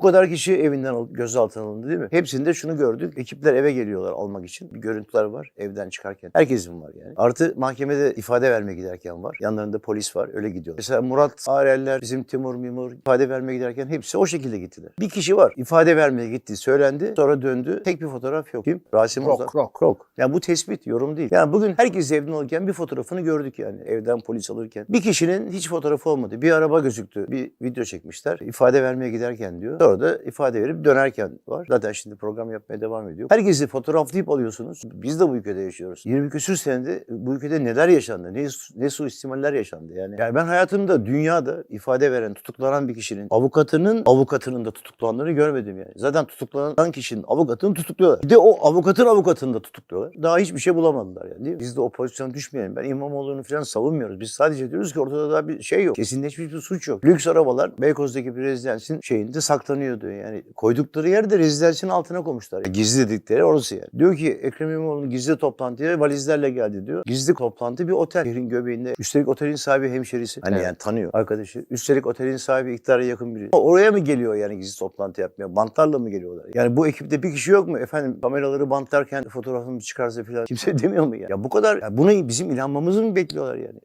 Bu kadar kişi evinden alıp gözaltına alındı değil mi? Hepsinde şunu gördük. Ekipler eve geliyorlar almak için. Bir görüntüler var evden çıkarken. Herkesin var yani. Artı mahkemede ifade vermeye giderken var. Yanlarında polis var. Öyle gidiyor. Mesela Murat Areller, bizim Timur Mimur ifade vermeye giderken hepsi o şekilde gittiler. Bir kişi var. ifade vermeye gitti. Söylendi. Sonra döndü. Tek bir fotoğraf yok. Kim? Rasim Krok, Ozan. krok. Krok. Yani bu tespit, yorum değil. Yani bugün herkes evden alırken bir fotoğrafını gördük yani. Evden polis alırken. Bir kişinin hiç fotoğrafı olmadı. Bir araba gözüktü. Bir video çekmişler. İfade vermeye giderken diyor. Sonra da ifade verip dönerken var. Zaten şimdi program yapmaya devam ediyor. Herkesi fotoğraflayıp alıyorsunuz. Biz de bu ülkede yaşıyoruz. 20 küsür senede bu ülkede neler yaşandı? Ne, ne suistimaller yaşandı yani. Yani ben hayatımda dünyada ifade veren, tutuklanan bir kişinin avukatının avukatının da tutuklandığını görmedim yani. Zaten tutuklanan kişinin avukatını tutukluyorlar. Bir de o avukatın avukatını da tutukluyorlar. Daha hiçbir şey bulamadılar yani değil mi? Biz de o pozisyona düşmeyelim. Ben İmamoğlu'nu falan savunmuyoruz. Biz sadece diyoruz ki ortada daha bir şey yok. Kesinleşmiş bir suç yok. Lüks arabalar Beykoz'daki bir rezidansin saklanıyordu. Yani koydukları yerde rezidansın altına koymuşlar. Gizli dedikleri orası yani. Diyor ki Ekrem İmamoğlu gizli toplantıya valizlerle geldi diyor. Gizli toplantı bir otel. Şehrin göbeğinde. Üstelik otelin sahibi hemşerisi. Hani Evet. yani tanıyor arkadaşı. Üstelik otelin sahibi iktidara yakın biri. Oraya mı geliyor yani gizli toplantı yapmaya? Bantlarla mı geliyorlar? Yani bu ekipte bir kişi yok mu? Efendim kameraları bantlarken fotoğrafını çıkarsa falan kimse demiyor mu ya? Ya bu kadar ya buna bizim inanmamızı mı bekliyorlar yani?